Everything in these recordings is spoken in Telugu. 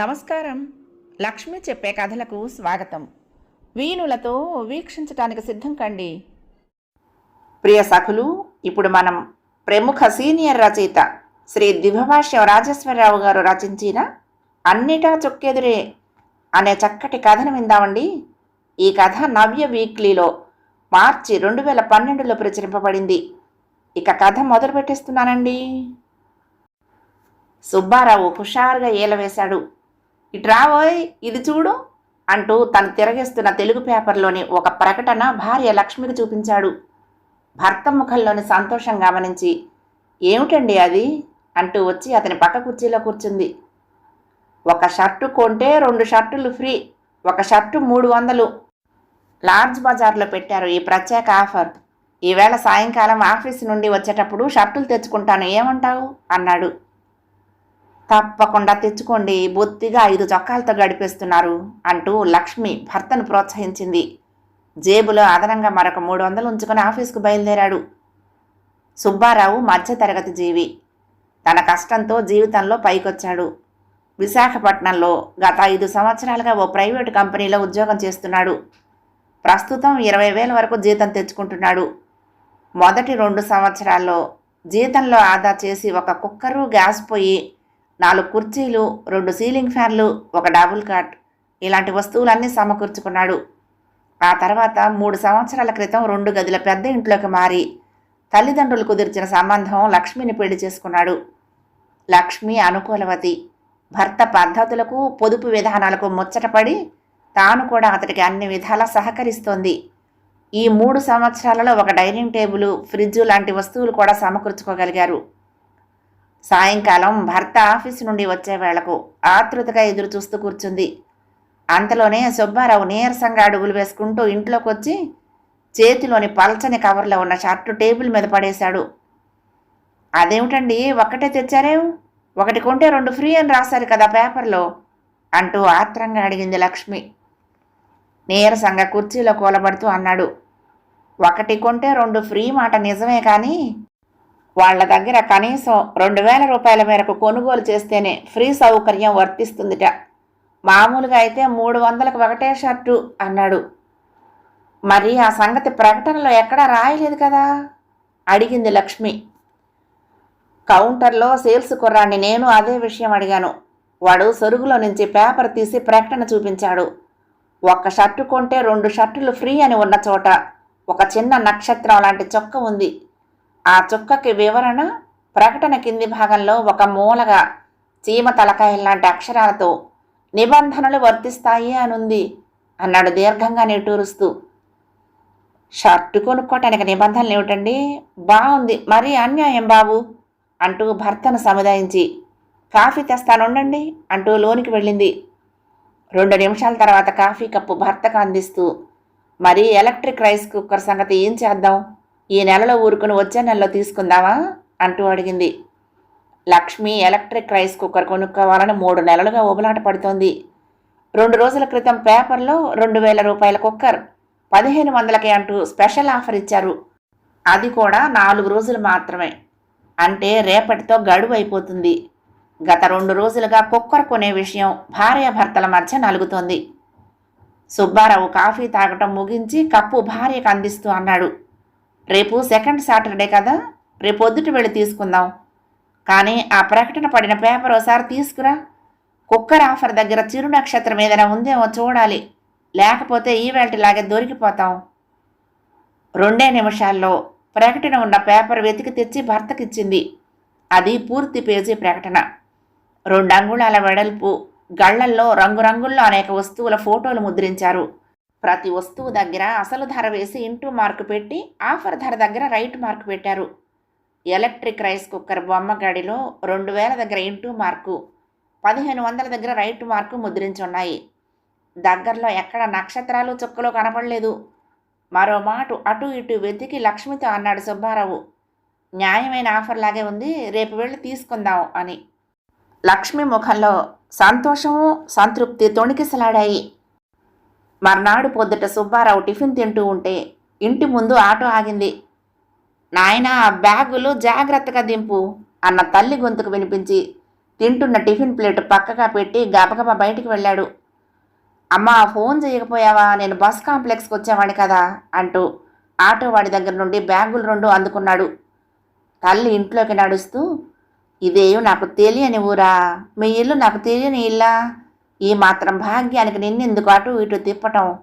నమస్కారం. లక్ష్మి చెప్పే కథలకు స్వాగతం. వీణులతో వీక్షించటానికి సిద్ధం కండి. ప్రియ సఖులు ఇప్పుడు మనం ప్రముఖ సీనియర్ రచయిత శ్రీ దివ్యభాష్యం రాజేశ్వరరావు గారు రచించిన అన్నిటా చొక్కెదురే అనే చక్కటి కథను విందామండి. ఈ కథ నవ్య వీక్లీలో మార్చి రెండు వేల పన్నెండులో ప్రచురింపబడింది. ఇక కథ మొదలు పెట్టేస్తున్నానండి. సుబ్బారావు హుషారుగా ఏలవేశాడు. ఇట్రావోయ్ ఇది చూడు అంటూ తను తిరగేస్తున్న తెలుగు పేపర్లోని ఒక ప్రకటన భార్య లక్ష్మికి చూపించాడు. భర్త ముఖంలోని సంతోషం గమనించి ఏమిటండి అది? అంటూ వచ్చి అతని పక్క కుర్చీలో కూర్చుంది. ఒక షర్టు కొంటే రెండు షర్టులు ఫ్రీ ఒక షర్టు మూడు వందలు. లార్జ్ బజార్లో పెట్టారు ఈ ప్రత్యేక ఆఫర్. ఈవేళ సాయంకాలం ఆఫీస్ నుండి వచ్చేటప్పుడు షర్టులు తెచ్చుకుంటాను. ఏమంటావు? అన్నాడు. తప్పకుండా తెచ్చుకోండి. బొత్తిగా ఐదు చొక్కాలతో గడిపేస్తున్నారు అంటూ లక్ష్మి భర్తను ప్రోత్సహించింది. జేబులో అదనంగా మరొక మూడు వందలు ఉంచుకుని ఆఫీస్కు బయలుదేరాడు. సుబ్బారావు మధ్యతరగతి జీవి. తన కష్టంతో జీవితంలో పైకొచ్చాడు. విశాఖపట్నంలో గత ఐదు సంవత్సరాలుగా ఓ ప్రైవేటు కంపెనీలో ఉద్యోగం చేస్తున్నాడు. ప్రస్తుతం ఇరవై వేల వరకు జీతం తెచ్చుకుంటున్నాడు. మొదటి రెండు సంవత్సరాల్లో జీతంలో ఆదా చేసి ఒక కుక్కరు గ్యాస్ పొయ్యి నాలుగు కుర్చీలు రెండు సీలింగ్ ఫ్యాన్లు ఒక డబుల్ కాట్ ఇలాంటి వస్తువులన్నీ సమకూర్చుకున్నాడు. ఆ తర్వాత మూడు సంవత్సరాల క్రితం రెండు గదుల పెద్ద ఇంట్లోకి మారి తల్లిదండ్రులు కుదిర్చిన సంబంధం లక్ష్మిని పెళ్ళి చేసుకున్నాడు. లక్ష్మి అనుకూలవతి. భర్త పద్ధతులకు పొదుపు విధానాలకు ముచ్చటపడి తాను కూడా అతడికి అన్ని విధాలా సహకరిస్తోంది. ఈ మూడు సంవత్సరాలలో ఒక డైనింగ్ టేబుల్ ఫ్రిడ్జ్ లాంటి వస్తువులు కూడా సమకూర్చుకోగలిగారు. సాయంకాలం భర్త ఆఫీసు నుండి వచ్చే వేళకు ఆతృతగా ఎదురు చూస్తూ కూర్చుంది. అంతలోనే సుబ్బారావు నీరసంగా అడుగులు వేసుకుంటూ ఇంట్లోకి వచ్చి చేతిలోని పల్చని కవర్లో ఉన్న షర్టు టేబుల్ మీద పడేశాడు. అదేమిటండి ఒక్కటే తెచ్చారేం? ఒకటి కొంటే రెండు ఫ్రీ అని రాశారు కదా పేపర్లో అంటూ ఆత్రంగా అడిగింది లక్ష్మి. నీరసంగా కుర్చీలో కూలబడుతూ అన్నాడు. ఒకటి కొంటే రెండు ఫ్రీ మాట నిజమే కానీ వాళ్ళ దగ్గర కనీసం రెండు వేల రూపాయల మేరకు కొనుగోలు చేస్తేనే ఫ్రీ సౌకర్యం వర్తిస్తుందిట. మామూలుగా అయితే మూడు వందలకు ఒకటే షర్టు అన్నాడు. మరి ఆ సంగతి ప్రకటనలో ఎక్కడా రాయలేదు కదా? అడిగింది లక్ష్మి. కౌంటర్లో సేల్స్ కుర్రాన్ని నేను అదే విషయం అడిగాను. వాడు సొరుగులో నుంచి పేపర్ తీసి ప్రకటన చూపించాడు. ఒక్క షర్టు కొంటే రెండు షర్టులు ఫ్రీ అని ఉన్న చోట ఒక చిన్న నక్షత్రం లాంటి చొక్క ఉంది. ఆ చొక్కకి వివరణ ప్రకటన కింది భాగంలో ఒక మూలగా చీమ తలకాయ లాంటి అక్షరాలతో నిబంధనలు వర్తిస్తాయి అనుంది అన్నాడు దీర్ఘంగా నిటూరుస్తూ షర్టు కొనుక్కోటానికి నిబంధనలు ఏమిటండి? బాగుంది. మరీ అన్యాయం బాబు అంటూ భర్తను సముదాయించి. కాఫీ తెస్తానుండండి అంటూ లోనికి వెళ్ళింది. రెండు నిమిషాల తర్వాత కాఫీ కప్పు భర్తకు అందిస్తూ మరి ఎలక్ట్రిక్ రైస్ కుక్కర్ సంగతి ఏం చేద్దాం? ఈ నెలలో ఊరుకుని వచ్చే నెలలో తీసుకుందామా? అంటూ అడిగింది. లక్ష్మి ఎలక్ట్రిక్ రైస్ కుక్కర్ కొనుక్కోవాలని మూడు నెలలుగా ఉబలాట పడుతోంది. రెండు రోజుల క్రితం పేపర్లో రెండు వేల రూపాయల కుక్కర్ పదిహేను వందలకి అంటూ స్పెషల్ ఆఫర్ ఇచ్చారు. అది కూడా నాలుగు రోజులు మాత్రమే. అంటే రేపటితో గడువు అయిపోతుంది. గత రెండు రోజులుగా కుక్కర్ కొనే విషయం భార్యాభర్తల మధ్య నలుగుతోంది. సుబ్బారావు కాఫీ తాగటం ముగించి కప్పు భార్యకు అందిస్తూ అన్నాడు. రేపు సెకండ్ సాటర్డే కదా రేపు పొద్దుట వెళ్ళి తీసుకుందాం. కానీ ఆ ప్రకటన పడిన పేపర్ ఒకసారి తీసుకురా. కుక్కర్ ఆఫర్ దగ్గర చిరు నక్షత్రం ఏదైనా ఉందేమో చూడాలి. లేకపోతే ఈవేళలాగే దొరికిపోతాం. రెండే నిమిషాల్లో ప్రకటన ఉన్న పేపర్ వెతికి తెచ్చి భర్తకిచ్చింది. అది పూర్తి పేజీ ప్రకటన. రెండు అంగుళాల వెడల్పు గళ్ళల్లో రంగురంగుల్లో అనేక వస్తువుల ఫోటోలు ముద్రించారు. ప్రతి వస్తువు దగ్గర అసలు ధర వేసి ఇంటూ మార్కు పెట్టి ఆఫర్ ధర దగ్గర రైట్ మార్కు పెట్టారు. ఎలక్ట్రిక్ రైస్ కుక్కర్ బొమ్మ గడిలో రెండు వేల దగ్గర ఇంటూ మార్కు పదిహేను వందల దగ్గర రైట్ మార్కు ముద్రించున్నాయి. దగ్గరలో ఎక్కడ నక్షత్రాలు చుక్కలు కనపడలేదు. మరో మాట అటు ఇటు వెతికి లక్ష్మితో అన్నాడు సుబ్బారావు న్యాయమైన ఆఫర్ లాగే ఉంది రేపు వెళ్ళి తీసుకుందాం అని. లక్ష్మి ముఖంలో సంతోషము సంతృప్తి తొణికిసలాడాయి. మర్నాడు పొద్దుట సుబ్బారావు టిఫిన్ తింటూ ఉంటే ఇంటి ముందు ఆటో ఆగింది. నాయనా బ్యాగులు జాగ్రత్తగా దింపు అన్న తల్లి గొంతుకు వినిపించి తింటున్న టిఫిన్ ప్లేట్ పక్కగా పెట్టి గబగబా బయటికి వెళ్ళాడు. అమ్మా ఫోన్ చేయకపోయావా? నేను బస్ కాంప్లెక్స్కి వచ్చేవాడిని కదా అంటూ ఆటో వాడి దగ్గర నుండి బ్యాగులు రెండు అందుకున్నాడు. తల్లి ఇంట్లోకి నడుస్తూ ఇదేం నాకు తెలియని ఊరా మీ ఇల్లు నాకు తెలియని ఇల్లా? ఈ మాత్రం భాగ్యానికి నిన్నెందుకు అటు ఇటు తిప్పటం?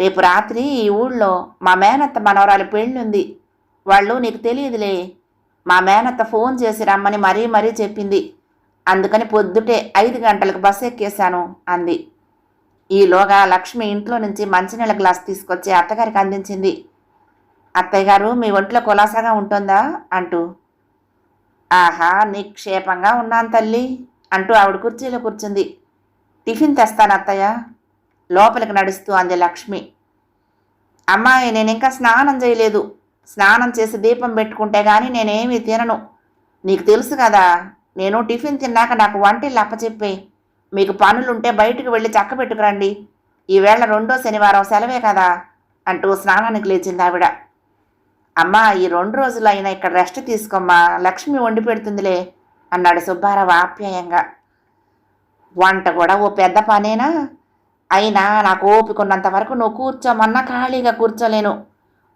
రేపు రాత్రి ఈ ఊళ్ళో మా మేనత్త మనవరాలి పెళ్ళుంది. వాళ్ళు నీకు తెలియదులే. మా మేనత్త ఫోన్ చేసి రమ్మని మరీ మరీ చెప్పింది. అందుకని పొద్దుటే ఐదు గంటలకు బస్సు ఎక్కేశాను అంది. ఈలోగా లక్ష్మి ఇంట్లో నుంచి మంచినీళ్ళ గ్లాస్ తీసుకొచ్చి అత్తగారికి అందించింది. అత్తయ్య గారు మీ ఒంట్లో కులాసాగా ఉంటుందా? అంటూ ఆహా నిక్షేపంగా ఉన్నాను తల్లి అంటూ ఆవిడ కుర్చీలో కూర్చుంది. టిఫిన్ తెస్తాను అత్తయ్య. లోపలికి నడుస్తూ అంది లక్ష్మి. అమ్మాయి నేను ఇంకా స్నానం చేయలేదు. స్నానం చేసి దీపం పెట్టుకుంటే కానీ నేనేమీ తినను. నీకు తెలుసు కదా నేను టిఫిన్ తిన్నాక నాకు వంటిల్లు అప్పచెప్పే. మీకు పనులుంటే బయటకు వెళ్ళి చక్క పెట్టుకురండి. ఈవేళ రెండో శనివారం సెలవే కదా అంటూ స్నానానికి లేచింది ఆవిడ. అమ్మా ఈ రెండు రోజులు అయినా ఇక్కడ రెస్ట్ తీసుకోమ్మా లక్ష్మి వండి పెడుతుందిలే అన్నాడు సుబ్బారావు ఆప్యాయంగా. వంట కూడా ఓ పెద్ద పనేనా? అయినా నాకు ఓపికన్నంత వరకు నువ్వు కూర్చోమన్నా ఖాళీగా కూర్చోలేను.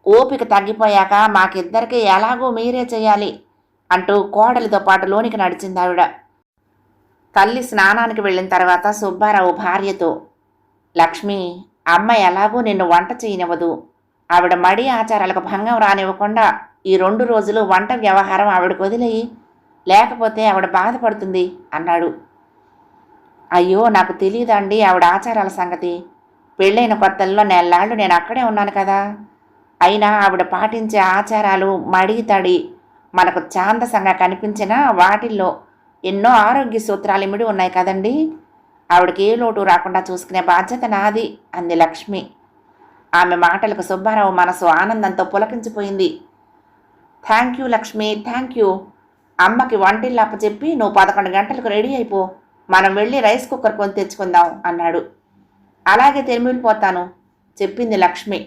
ఓపిక తగ్గిపోయాక మాకిద్దరికి ఎలాగో మీరే చేయాలి అంటూ కోడలితో పాటు లోనికి నడిచింది ఆవిడ. తల్లి స్నానానికి వెళ్ళిన తర్వాత సుబ్బారావు భార్యతో లక్ష్మి అమ్మ ఎలాగో నిన్ను వంట చేయనివ్వదు. ఆవిడ మడి ఆచారాలకు భంగం రానివ్వకుండా ఈ రెండు రోజులు వంట వ్యవహారం ఆవిడకు వదిలేయి. లేకపోతే ఆవిడ బాధపడుతుంది అన్నాడు. అయ్యో నాకు తెలియదండి ఆవిడ ఆచారాల సంగతి. పెళ్ళైన కొత్తల్లో నెల్లాళ్ళు నేను అక్కడే ఉన్నాను కదా. అయినా ఆవిడ పాటించే ఆచారాలు మడి తడి మనకు ఛాందసంగా కనిపించిన వాటిల్లో ఎన్నో ఆరోగ్య సూత్రాలు ఇమిడి ఉన్నాయి కదండి. ఆవిడకి ఏ లోటు రాకుండా చూసుకునే బాధ్యత నాది అంది లక్ష్మి. ఆమె మాటలకు సుబ్బారావు మనసు ఆనందంతో పులకించిపోయింది. Thank you Lakshmi thank you. అమ్మకి వంటిల్లు అప్పచెప్పి నువ్వు పదకొండు గంటలకు రెడీ అయిపో. మనం వెళ్ళి రైస్ కుక్కర్ కొని తెచ్చుకుందాం అన్నాడు. అలాగే తెరిమిలిపోతాను చెప్పింది లక్ష్మి.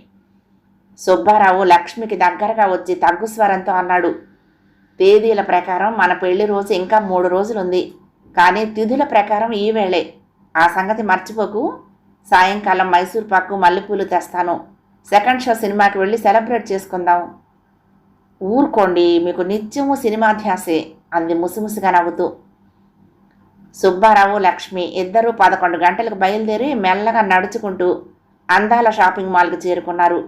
సుబ్బారావు లక్ష్మికి దగ్గరగా వచ్చి తగ్గు స్వరంతో అన్నాడు. తేదీల ప్రకారం మన పెళ్ళి రోజు ఇంకా మూడు రోజులుంది. కానీ తిథుల ప్రకారం ఈ వేళే. ఆ సంగతి మర్చిపోకు. సాయంకాలం మైసూర్ పాకు మల్లెపూలు తెస్తాను. సెకండ్ షో సినిమాకి వెళ్ళి సెలబ్రేట్ చేసుకుందాం. ఊరుకోండి మీకు నిత్యము సినిమా ధ్యాసే అంది ముసిముసిగా నవ్వుతూ. సుబ్బారావు లక్ష్మి ఇద్దరూ పదకొండు గంటలకు బయలుదేరి మెల్లగా నడుచుకుంటూ అందాల షాపింగ్ మాల్కి చేరుకున్నారు.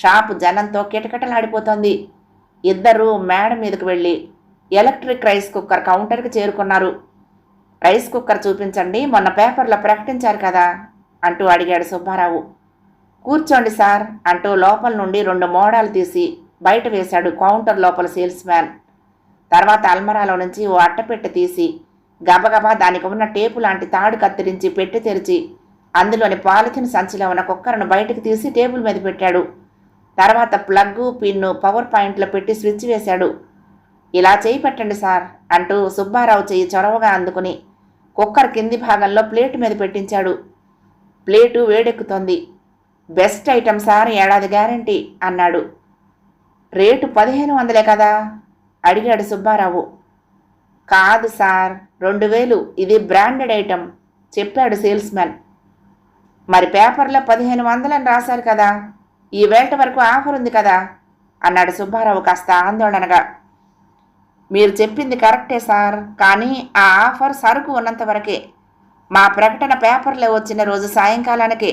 షాపు జనంతో కిటకిటలాడిపోతోంది. ఇద్దరూ మేడ మీదకు వెళ్ళి ఎలక్ట్రిక్ రైస్ కుక్కర్ కౌంటర్కి చేరుకున్నారు. రైస్ కుక్కర్ చూపించండి మొన్న పేపర్లో ప్రకటించారు కదా. అంటూ అడిగాడు సుబ్బారావు. కూర్చోండి సార్ అంటూ లోపల నుండి రెండు మోడాలు తీసి బయట వేశాడు కౌంటర్ లోపల సేల్స్ మ్యాన్ తర్వాత అల్మరాలో నుంచి ఓ అట్టపెట్టె తీసి గబగబా దానికి ఉన్న టేపు లాంటి తాడు కత్తిరించి పెట్టి తెరిచి అందులోని పాలిథిన్ సంచిలో ఉన్న కుక్కర్ను బయటకు తీసి టేబుల్ మీద పెట్టాడు. తర్వాత ప్లగ్గు పిన్ను పవర్ పాయింట్లో పెట్టి స్విచ్ వేశాడు. ఇలా చేయి పెట్టండి సార్ అంటూ సుబ్బారావు చెయ్యి చొరవగా అందుకుని కుక్కర్ కింది భాగంలో ప్లేటు మీద పెట్టించాడు. ప్లేటు వేడెక్కుతోంది. బెస్ట్ ఐటమ్ సార్ ఏడాది గ్యారంటీ అన్నాడు. రేటు పదిహేను వందలే కదా? అడిగాడు సుబ్బారావు. కాదు సార్ రెండు వేలు. ఇది బ్రాండెడ్ ఐటమ్ చెప్పాడు సేల్స్మెన్ మరి పేపర్లో పదిహేను వందలని రాశారు కదా? ఈ వేట వరకు ఆఫర్ ఉంది కదా? అన్నాడు సుబ్బారావు కాస్త ఆందోళనగా. మీరు చెప్పింది కరెక్టే సార్ కానీ ఆ ఆఫర్ సరుకు ఉన్నంత వరకే. మా ప్రకటన పేపర్లో వచ్చిన రోజు సాయంకాలానికే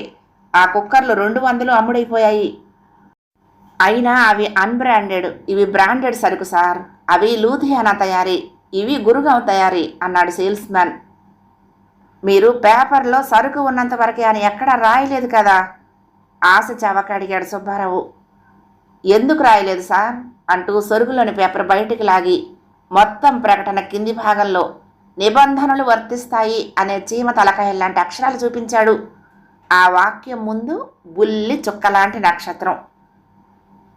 ఆ కుక్కర్లు రెండు వందలు అమ్ముడైపోయాయి. అయినా అవి అన్బ్రాండెడ్ ఇవి బ్రాండెడ్ సరుకు సార్. అవి లూధియానా తయారీ ఇవి గురుగావ్ తయారీ అన్నాడు సేల్స్ మ్యాన్ మీరు పేపర్లో సరుకు ఉన్నంత వరకే అని ఎక్కడా రాయలేదు కదా? ఆశ చవక అడిగాడు సుబ్బారావు. ఎందుకు రాయలేదు సార్? అంటూ సరుకులోని పేపర్ బయటికి లాగి మొత్తం ప్రకటన కింది భాగంలో నిబంధనలు వర్తిస్తాయి అనే చీమ తలకాయ లాంటి అక్షరాలు చూపించాడు. ఆ వాక్యం ముందు బుల్లి చుక్కలాంటి నక్షత్రం.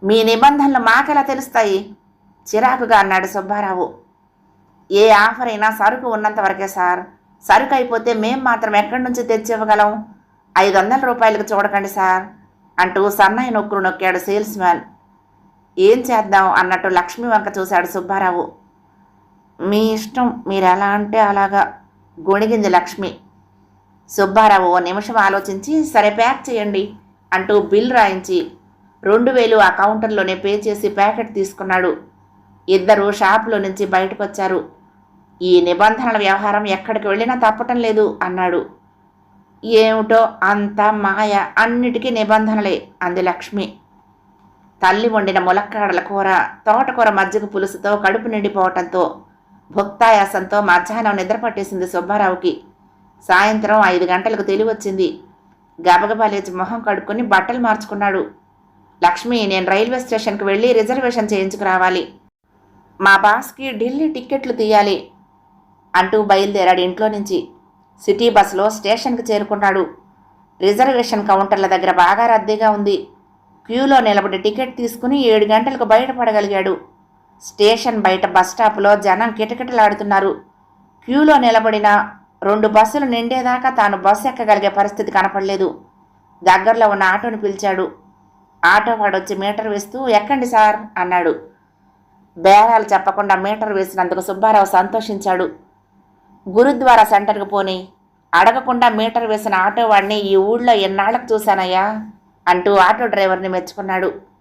మీ నిబంధనలు మాకెలా తెలుస్తాయి? చిరాకుగా అన్నాడు సుబ్బారావు. ఏ ఆఫర్ అయినా సరుకు ఉన్నంత వరకే సార్. సరుకు అయిపోతే మేం మాత్రం ఎక్కడి నుంచి తెచ్చి ఇవ్వగలం ఐదు వందల రూపాయలకు చూడకండి సార్ అంటూ సన్నాయి నొక్కులు నొక్కాడు సేల్స్ మ్యాన్. ఏం చేద్దాం అన్నట్టు లక్ష్మి వంక చూశాడు సుబ్బారావు. మీ ఇష్టం మీరు ఎలా అంటే అలాగా. గొణిగింది లక్ష్మి. సుబ్బారావు ఓ నిమిషం ఆలోచించి సరే ప్యాక్ చేయండి అంటూ బిల్ రాయించి రెండు వేలు ఆ కౌంటర్లోనే పే చేసి ప్యాకెట్ తీసుకున్నాడు. ఇద్దరు షాపులో నుంచి బయటకు వచ్చారు ఈ నిబంధనల వ్యవహారం ఎక్కడికి వెళ్ళినా తప్పటం లేదు అన్నాడు. ఏమిటో అంతా మాయ అన్నిటికీ నిబంధనలే అంది లక్ష్మి. తల్లి వండిన ములక్కాడల కూర తోటకూర మజ్జిగ పులుసుతో కడుపు నిండిపోవటంతో భుక్తాయాసంతో మధ్యాహ్నం నిద్ర పట్టేసింది సుబ్బారావుకి. సాయంత్రం ఐదు గంటలకు తెలివచ్చింది గబగబా లేచి మొహం కడుక్కొని బట్టలు మార్చుకున్నాడు. లక్ష్మి నేను రైల్వే స్టేషన్కి వెళ్ళి రిజర్వేషన్ చేయించుకురావాలి. మా బాస్కి ఢిల్లీ టిక్కెట్లు తీయాలి అంటూ బయలుదేరాడు ఇంట్లో నుంచి. సిటీ బస్సులో స్టేషన్కి చేరుకున్నాడు. రిజర్వేషన్ కౌంటర్ల దగ్గర బాగా రద్దీగా ఉంది. క్యూలో నిలబడి టికెట్ తీసుకుని ఏడు గంటలకు బయటపడగలిగాడు. స్టేషన్ బయట బస్ స్టాప్లో జనం కిటకిటలాడుతున్నారు. క్యూలో నిలబడిన రెండు బస్సులు నిండేదాకా తాను బస్సు ఎక్కగలిగే పరిస్థితి కనపడలేదు. దగ్గరలో ఉన్న ఆటోని పిలిచాడు. ఆటో వాడొచ్చి మీటర్ వేస్తూ ఎక్కండి సార్ అన్నాడు. బేరాలు చెప్పకుండా మీటర్ వేసినందుకు సుబ్బారావు సంతోషించాడు. గురుద్వారా సెంటర్కి పోని అడగకుండా మీటర్ వేసిన ఆటో వాడిని ఈ ఊళ్ళో ఎన్నాళ్ళకు చూశానయ్యా? అంటూ ఆటో డ్రైవర్ని మెచ్చుకున్నాడు.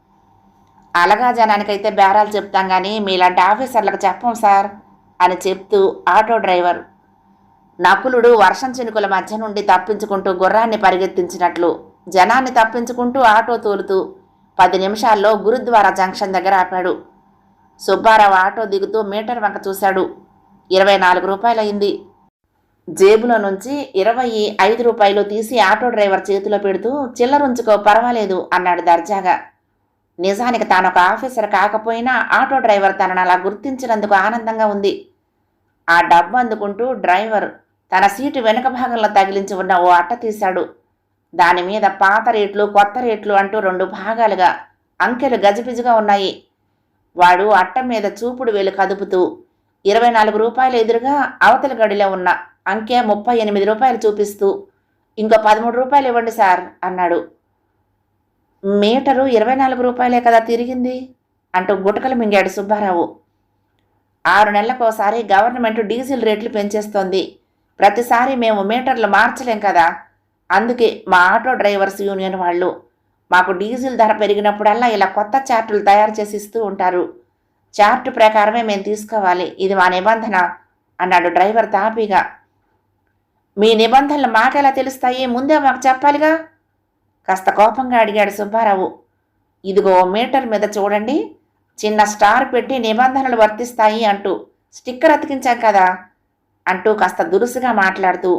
అలగా జనానికైతే బేరాలు చెప్తాం కానీ మీలాంటి ఆఫీసర్లకు చెప్పం సార్ అని చెప్తూ ఆటో డ్రైవర్ నకులుడు వర్షం చినుకుల మధ్య నుండి తప్పించుకుంటూ గుర్రాన్ని పరిగెత్తించినట్లు జనాన్ని తప్పించుకుంటూ ఆటో తోలుతూ పది నిమిషాల్లో గురుద్వారా జంక్షన్ దగ్గర ఆపాడు. సుబ్బారావు ఆటో దిగుతూ మీటర్ వంక చూశాడు. ఇరవై నాలుగు రూపాయలయింది. జేబులో నుంచి ఇరవై ఐదు రూపాయలు తీసి ఆటో డ్రైవర్ చేతిలో పెడుతూ చిల్లరుంచుకో పర్వాలేదు అన్నాడు దర్జాగా. నిజానికి తాను ఒక ఆఫీసర్ కాకపోయినా ఆటో డ్రైవర్ తనను అలా గుర్తించినందుకు ఆనందంగా ఉంది. ఆ డబ్బు అందుకుంటూ డ్రైవర్ తన సీటు వెనుక భాగంలో తగిలించి ఉన్న ఓ అట్ట తీశాడు. దాని మీద పాత రేట్లు కొత్త రేట్లు అంటూ రెండు భాగాలుగా అంకెలు గజిబిజిగా ఉన్నాయి. వాడు అట్ట మీద చూపుడు వేలు కదుపుతూ ఇరవై నాలుగు రూపాయల ఎదురుగా అవతల గడిలో ఉన్న అంకె ముప్పై ఎనిమిది రూపాయలు చూపిస్తూ ఇంకో పదమూడు రూపాయలు ఇవ్వండి సార్ అన్నాడు. మీటరు ఇరవై నాలుగు రూపాయలే కదా తిరిగింది? అంటూ గుటకలు మింగాడు సుబ్బారావు. ఆరు నెలలకోసారి గవర్నమెంట్ డీజిల్ రేట్లు పెంచేస్తోంది. ప్రతిసారి మేము మీటర్లు మార్చలేం కదా? అందుకే మా ఆటో డ్రైవర్స్ యూనియన్ వాళ్ళు మాకు డీజిల్ ధర పెరిగినప్పుడల్లా ఇలా కొత్త చార్టులు తయారు చేసి ఇస్తూ ఉంటారు. చార్టు ప్రకారమే మేము తీసుకోవాలి. ఇది మా నిబంధన అన్నాడు డ్రైవర్ తాపీగా. మీ నిబంధనలు మాకెలా తెలుస్తాయి? ముందే మాకు చెప్పాలిగా? కాస్త కోపంగా అడిగాడు సుబ్బారావు. ఇదిగో మీటర్ మీద చూడండి. చిన్న స్టార్ పెట్టి నిబంధనలు వర్తిస్తాయి అంటూ స్టిక్కర్ అతికించాం కదా అంటూ కాస్త దురుసుగా మాట్లాడుతూ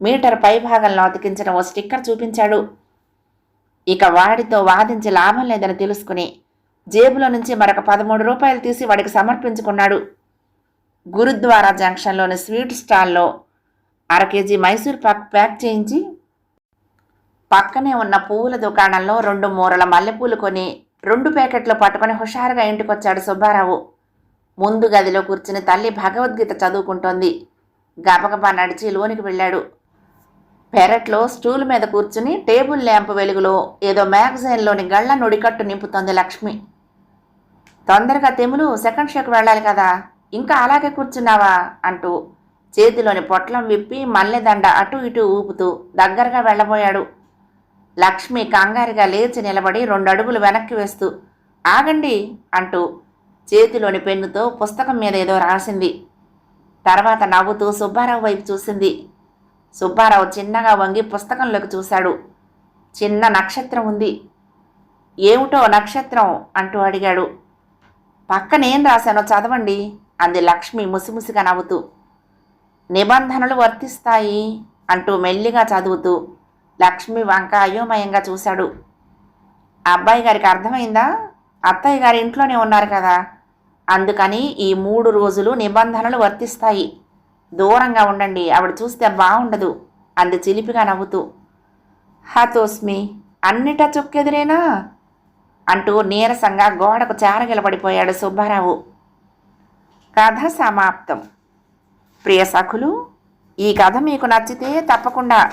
మీటర్ పై భాగంలో అతికించిన ఓ స్టిక్కర్ చూపించాడు. ఇక వాడితో వాదించి లాభం లేదని తెలుసుకుని జేబులో నుంచి మరొక పదమూడు రూపాయలు తీసి వాడికి సమర్పించుకున్నాడు. గురుద్వారా జంక్షన్లోని స్వీట్ స్టాల్లో అర కేజీ మైసూర్ పాక్ ప్యాక్ చేయించి పక్కనే ఉన్న పువ్వుల దుకాణంలో రెండు మూరల మల్లెపూలు కొని రెండు ప్యాకెట్లు పట్టుకొని హుషారుగా ఇంటికొచ్చాడు సుబ్బారావు. ముందు గదిలో కూర్చుని తల్లి భగవద్గీత చదువుకుంటోంది. గబగబా నడిచి లోనికి వెళ్ళాడు. పెరట్లో స్టూల్ మీద కూర్చుని టేబుల్ ల్యాంప్ వెలుగులో ఏదో మ్యాగజైన్లోని గళ్ళ నుడికట్టు నింపుతోంది లక్ష్మి. తొందరగా తెములు సెకండ్ షోకి వెళ్ళాలి కదా ఇంకా అలాగే కూర్చున్నావా? అంటూ చేతిలోని పొట్లం విప్పి మల్లెదండ అటు ఇటు ఊపుతూ దగ్గరగా వెళ్ళబోయాడు. లక్ష్మి కంగారుగా లేచి నిలబడి రెండు అడుగులు వెనక్కి వేస్తూ ఆగండి అంటూ చేతిలోని పెన్నుతో పుస్తకం మీద ఏదో రాసింది. తర్వాత నవ్వుతూ సుబ్బారావు వైపు చూసింది. సుబ్బారావు చిన్నగా వంగి పుస్తకంలోకి చూశాడు. చిన్న నక్షత్రం ఉంది. ఏమిటో నక్షత్రం? అంటూ అడిగాడు. పక్కనేం రాశానో చదవండి అంది లక్ష్మి ముసిముసిగా నవ్వుతూ. నిబంధనలు వర్తిస్తాయి అంటూ మెల్లిగా చదువుతూ లక్ష్మి వంక అయోమయంగా చూశాడు. అబ్బాయి గారికి అర్థమైందా? అత్తయ్య గారి ఇంట్లోనే ఉన్నారు కదా. అందుకని ఈ మూడు రోజులు నిబంధనలు వర్తిస్తాయి. దూరంగా ఉండండి ఆవిడ చూస్తే బాగుండదు అంది చిలిపిగా నవ్వుతూ. హతోస్మి అన్నిటా చుక్కెదిరేనా? అంటూ నీరసంగా గోడకు చారగిలబడిపోయాడు సుబ్బారావు. కథ సమాప్తం. ప్రియ సఖులు ఈ కథ మీకు నచ్చితే తప్పకుండా